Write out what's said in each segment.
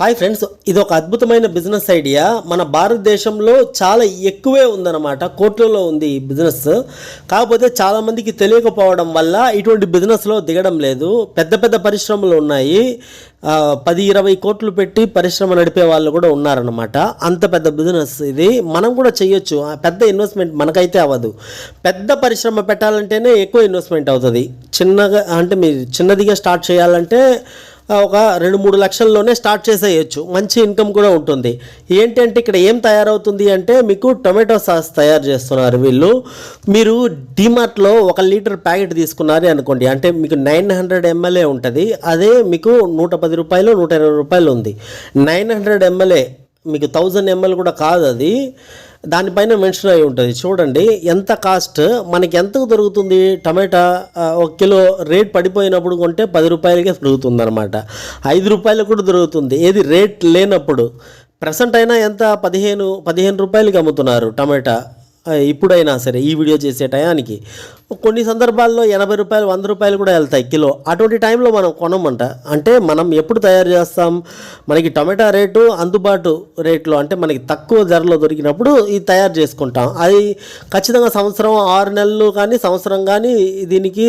Hi friends ఇది ఒక అద్భుతమైన బిజినెస్ ఐడియా. మన భారతదేశంలో చాలా ఎక్కువే ఉందన్నమాట కోట్లలో ఉంది ఈ బిజినెస్. కాకపోతే చాలామందికి తెలియకపోవడం వల్ల ఇటువంటి బిజినెస్లో దిగడం లేదు. పెద్ద పెద్ద పరిశ్రమలు ఉన్నాయి. పది ఇరవై కోట్లు పెట్టి పరిశ్రమ నడిపే వాళ్ళు కూడా ఉన్నారనమాట అంత పెద్ద బిజినెస్ ఇది. మనం కూడా చేయొచ్చు పెద్ద ఇన్వెస్ట్మెంట్ మనకైతే అవ్వదు. పెద్ద పరిశ్రమ పెట్టాలంటేనే ఎక్కువ ఇన్వెస్ట్మెంట్ అవుతుంది. చిన్నగా అంటే మీరు చిన్నదిగా స్టార్ట్ చేయాలంటే ఒక రెండు మూడు లక్షల్లోనే స్టార్ట్ చేసేయచ్చు. మంచి ఇన్కమ్ కూడా ఉంటుంది. ఏంటంటే ఇక్కడ ఏం తయారవుతుంది అంటే మీకు టొమాటో సాస్ తయారు చేస్తున్నారు వీళ్ళు. మీరు డిమార్ట్లో ఒక లీటర్ ప్యాకెట్ తీసుకున్నారు అనుకోండి. అంటే మీకు నైన్ హండ్రెడ్ ఎంఎల్ఏ ఉంటుంది. అదే మీకు నూట పది రూపాయలు నూట ఇరవై రూపాయలు ఉంది. నైన్ హండ్రెడ్ ఎంఎల్ఏ మీకు థౌజండ్ ఎంఎల్ కూడా కాదు అది. దానిపైన మెన్షన్ అయి ఉంటుంది. చూడండి ఎంత కాస్ట్ మనకి ఎంతకు దొరుకుతుంది? టమాటా ఒక కిలో రేట్ పడిపోయినప్పుడు కొంటే పది రూపాయలకే దొరుకుతుంది అనమాట ఐదు రూపాయలకు కూడా దొరుకుతుంది. ఏది రేట్ లేనప్పుడు. ప్రజెంట్ అయినా ఎంత? పదిహేను పదిహేను రూపాయలకి అమ్ముతున్నారు టమాటా. ఇప్పుడైనా సరే ఈ వీడియో చేసే టయానికి. కొన్ని సందర్భాల్లో ఎనభై రూపాయలు వంద రూపాయలు కూడా వెళ్తాయి కిలో. అటువంటి టైంలో మనం కొనమంట. అంటే మనం ఎప్పుడు తయారు చేస్తాం? మనకి టమాటా రేటు అందుబాటు రేట్లో అంటే మనకి తక్కువ ధరలో దొరికినప్పుడు ఇది తయారు చేసుకుంటాం. అది ఖచ్చితంగా సంవత్సరం ఆరు నెలలు కానీ సంవత్సరం కానీ దీనికి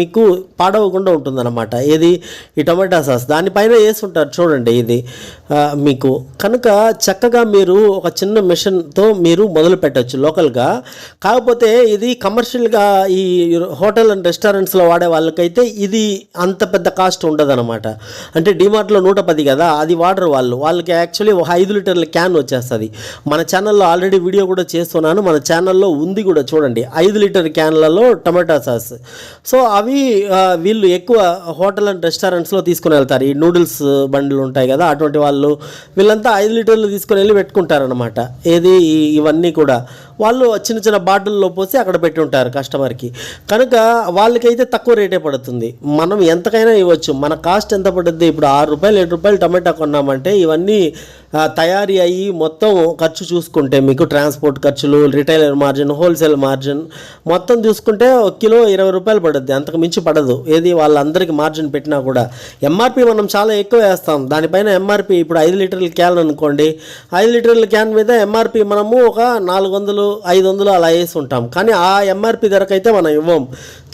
మీకు పాడవకుండా ఉంటుందన్నమాట. ఏది? ఈ టమాటా సాస్. దానిపైన వేసుంటారు చూడండి ఇది మీకు. కనుక చక్కగా మీరు ఒక చిన్న మిషన్తో మీరు మొదలు పెట్టచ్చు లోకల్గా. కాకపోతే ఇది కమర్షియల్గా ఈ ఈ హోటల్ అండ్ రెస్టారెంట్స్లో వాడే వాళ్ళకైతే ఇది అంత పెద్ద కాస్ట్ ఉండదన్నమాట. అంటే డిమార్ట్లో నూట పది కదా అది వాడరు వాళ్ళు. వాళ్ళకి యాక్చువల్లీ ఒక ఐదు లీటర్ల క్యాన్ వచ్చేస్తుంది. మన ఛానల్లో ఆల్రెడీ వీడియో కూడా చేస్తున్నాను. మన ఛానల్లో ఉంది కూడా చూడండి. ఐదు లీటర్ క్యాన్లలో టమాటా సాస్. సో అవి వీళ్ళు ఎక్కువ హోటల్ అండ్ రెస్టారెంట్స్లో తీసుకుని వెళ్తారు. ఈ నూడిల్స్ బండ్లు ఉంటాయి కదా అటువంటి వాళ్ళు వీళ్ళంతా ఐదు లీటర్లు తీసుకుని వెళ్ళి పెట్టుకుంటారనమాట ఏది ఇవన్నీ కూడా. వాళ్ళు చిన్న చిన్న బాటిల్లో పోసి అక్కడ పెట్టి ఉంటారు కస్టమర్కి. కనుక వాళ్ళకైతే తక్కువ రేటే పడుతుంది. మనం ఎంతకైనా ఇవ్వచ్చు. మన కాస్ట్ ఎంత పడుతుంది ఇప్పుడు ఆరు రూపాయలు ఏడు రూపాయలు టమాటా కొన్నామంటే ఇవన్నీ తయారీ అయ్యి మొత్తం ఖర్చు చూసుకుంటే మీకు ట్రాన్స్పోర్ట్ ఖర్చులు రిటైలర్ మార్జిన్ హోల్సేల్ మార్జిన్ మొత్తం చూసుకుంటే ఒక కిలో ఇరవై రూపాయలు పడుద్ది. అంతకు మించి పడదు. ఏది వాళ్ళందరికీ మార్జిన్ పెట్టినా కూడా. ఎంఆర్పి మనం చాలా ఎక్కువ వేస్తాం. దానిపైన ఎంఆర్పి ఇప్పుడు ఐదు లీటర్ల క్యాన్ అనుకోండి. ఐదు లీటర్ల క్యాన్ మీద ఎంఆర్పి మనము ఒక నాలుగు వందలు ఐదు వందలు అలా వేసి ఉంటాం. కానీ ఆ ఎంఆర్పి ధరకైతే మనం ఇవ్వం.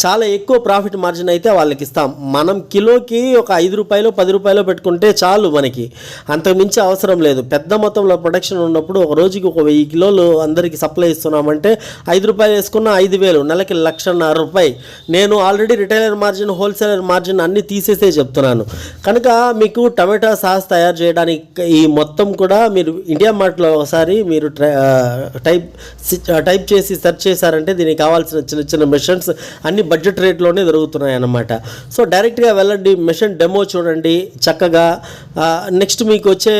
చాలా ఎక్కువ ప్రాఫిట్ మార్జిన్ అయితే వాళ్ళకి ఇస్తాం. మనం కిలోకి ఒక ఐదు రూపాయలు పది రూపాయలు పెట్టుకుంటే చాలు మనకి. అంతకుమించి అవసరం లేదు. పెద్ద మొత్తంలో ప్రొడక్షన్ ఉన్నప్పుడు ఒక రోజుకి ఒక వెయ్యి కిలోలు అందరికీ సప్లై ఇస్తున్నామంటే ఐదు రూపాయలు వేసుకున్న ఐదు వేలు నెలకి లక్షన్నర రూపాయి. నేను already retailer margin wholesaler margin అన్నీ తీసేసే చెప్తున్నాను. కనుక మీకు టమాటా సాస్ తయారు చేయడానికి ఈ మొత్తం కూడా మీరు ఇండియా మార్ట్లో ఒకసారి మీరు ట్రై- టైప్ టైప్ చేసి సెర్చ్ చేశారంటే దీనికి కావాల్సిన చిన్న చిన్న మిషన్స్ అన్ని బడ్జెట్ రేట్లోనే దొరుకుతున్నాయి అన్నమాట సో డైరెక్ట్గా వెళ్ళండి మిషన్ డెమో చూడండి చక్కగా. నెక్స్ట్ మీకు వచ్చే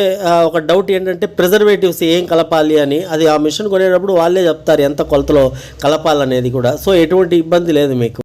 ఒక డౌట్ ఏంటంటే ప్రిజర్వేటివ్స్ ఏం కలపాలి అని. అది ఆ మిషన్ కొనేటప్పుడు వాళ్ళే చెప్తారు ఎంత కొలతలో కలపాలనేది కూడా. సో ఎటువంటి ఇబ్బంది లేదు మీకు.